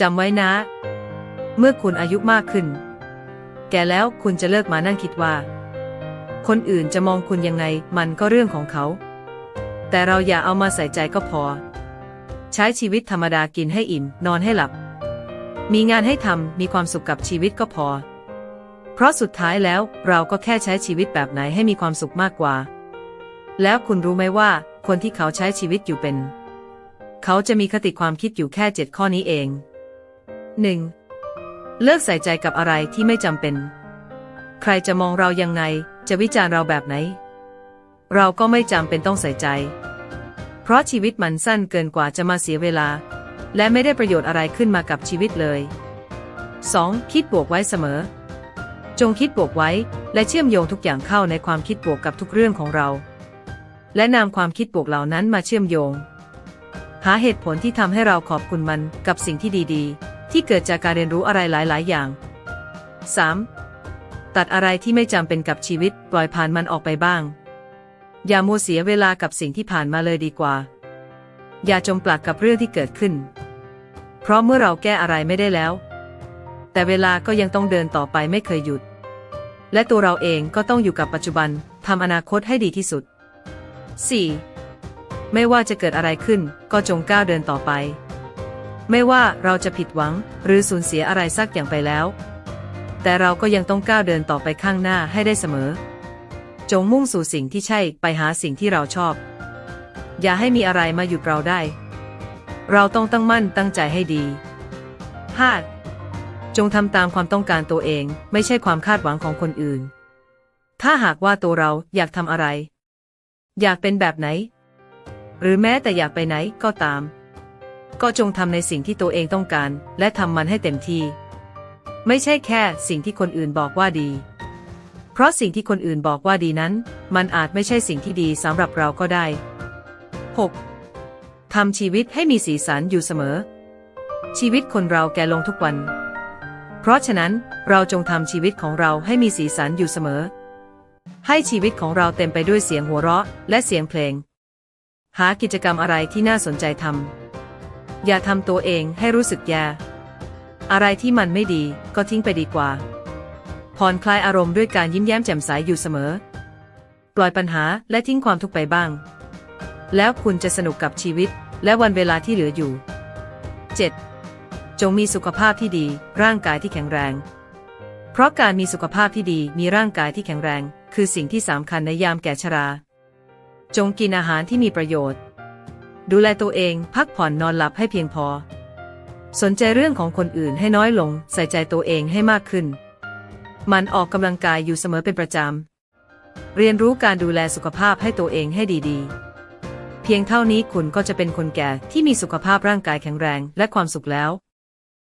จำไว้นะ เมื่อคุณอายุมากขึ้น แก่แล้วคุณจะเลิกมานั่งคิดว่า คนอื่นจะมองคุณยังไงมันก็เรื่องของเขา แต่เราอย่าเอามาใส่ใจก็พอ ใช้ชีวิตธรรมดากินให้อิ่ม นอนให้หลับ มีงานให้ทำมีความสุขกับชีวิตก็พอ เพราะสุดท้ายแล้วเราก็แค่ใช้ชีวิตแบบไหนให้มีความสุขมากกว่า แล้วคุณรู้ไหมว่า คนที่เขาใช้ชีวิตอยู่เป็น เขาจะมีคติความคิดอยู่แค่เจ็ดข้อนี้เอง 1. เลิกใส่ใจกับอะไรที่ไม่จำเป็น ใครจะมองเรายังไง จะวิจารณ์เราแบบไหน เราก็ไม่จำเป็นต้องใส่ใจ เพราะชีวิตมันสั้นเกินกว่าจะมาเสียเวลา และไม่ได้ประโยชน์อะไรขึ้นมากับชีวิตเลย 2. คิดบวกไว้เสมอ จงคิดบวกไว้ และเชื่อมโยงทุกอย่างเข้าในความคิดบวกกับทุกเรื่องของเรา และนำความคิดบวกเหล่านั้นมาเชื่อมโยง หาเหตุผลที่ทำให้เราขอบคุณมันกับสิ่งที่ดีๆ ที่เกิดจากการเรียนรู้อะไรหลาย ๆ อย่าง 3. ตัดอะไรที่ไม่จำเป็นกับชีวิต ปล่อยผ่านมันออกไปบ้าง อย่ามัวเสียเวลากับสิ่งที่ผ่านมาเลยดีกว่า อย่าจมปลักกับเรื่องที่เกิดขึ้น เพราะเมื่อเราแก้อะไรไม่ได้แล้ว แต่เวลาก็ยังต้องเดินต่อไปไม่เคยหยุด และตัวเราเองก็ต้องอยู่กับปัจจุบันทำอนาคตให้ดีที่สุด 4. ไม่ว่าจะเกิดอะไรขึ้นก็จงก้าวเดินต่อไป ไม่ว่าเราจะผิดหวังหรือสูญเสียอะไรสักอย่างไปแล้ว แต่เราก็ยังต้องก้าวเดินต่อไปข้างหน้าให้ได้เสมอ จงมุ่งสู่สิ่งที่ใช่ไปหาสิ่งที่เราชอบ อย่าให้มีอะไรมาหยุดเราได้ เราต้องตั้งมั่นตั้งใจให้ดี 5. จงทำตามความต้องการตัวเอง ไม่ใช่ความคาดหวังของคนอื่น ถ้าหากว่าตัวเราอยากทำอะไร อยากเป็นแบบไหน หรือแม้แต่อยากไปไหนก็ตาม ก็จงทำในสิ่งที่ตัวเองต้องการ และทำมันให้เต็มที่ ไม่ใช่แค่สิ่งที่คนอื่นบอกว่าดี เพราะสิ่งที่คนอื่นบอกว่าดีนั้น มันอาจไม่ใช่สิ่งที่ดีสำหรับเราก็ได้ 6. ทำชีวิตให้มีสีสันอยู่เสมอ ชีวิตคนเราแก่ลงทุกวัน เพราะฉะนั้นเราจงทำชีวิตของเราให้มีสีสันอยู่เสมอ ให้ชีวิตของเราเต็มไปด้วยเสียงหัวเราะ และเสียงเพลง หากิจกรรมอะไรที่น่าสนใจทำ อย่าทำตัวเองให้รู้สึกแย่อะไรที่มันไม่ดีก็ทิ้งไปดีกว่า ผ่อนคลายอารมณ์ด้วยการยิ้มแย้มแจ่มใสอยู่เสมอ ปล่อยปัญหาและทิ้งความทุกข์ไปบ้าง แล้วคุณจะสนุกกับชีวิตและวันเวลาที่เหลืออยู่ 7. จงมีสุขภาพที่ดี ร่างกายที่แข็งแรง เพราะการมีสุขภาพที่ดีมีร่างกายที่แข็งแรง คือสิ่งที่สำคัญในยามแก่ชรา จงกินอาหารที่มีประโยชน์ ดูแลตัวเอง พักผ่อนนอนหลับให้เพียงพอ สนใจเรื่องของคนอื่นให้น้อยลง ใส่ใจตัวเองให้มากขึ้น มันออกกำลังกายอยู่เสมอเป็นประจำ เรียนรู้การดูแลสุขภาพให้ตัวเองให้ดีๆ เพียงเท่านี้คุณก็จะเป็นคนแก่ที่มีสุขภาพร่างกายแข็งแรงและความสุขแล้ว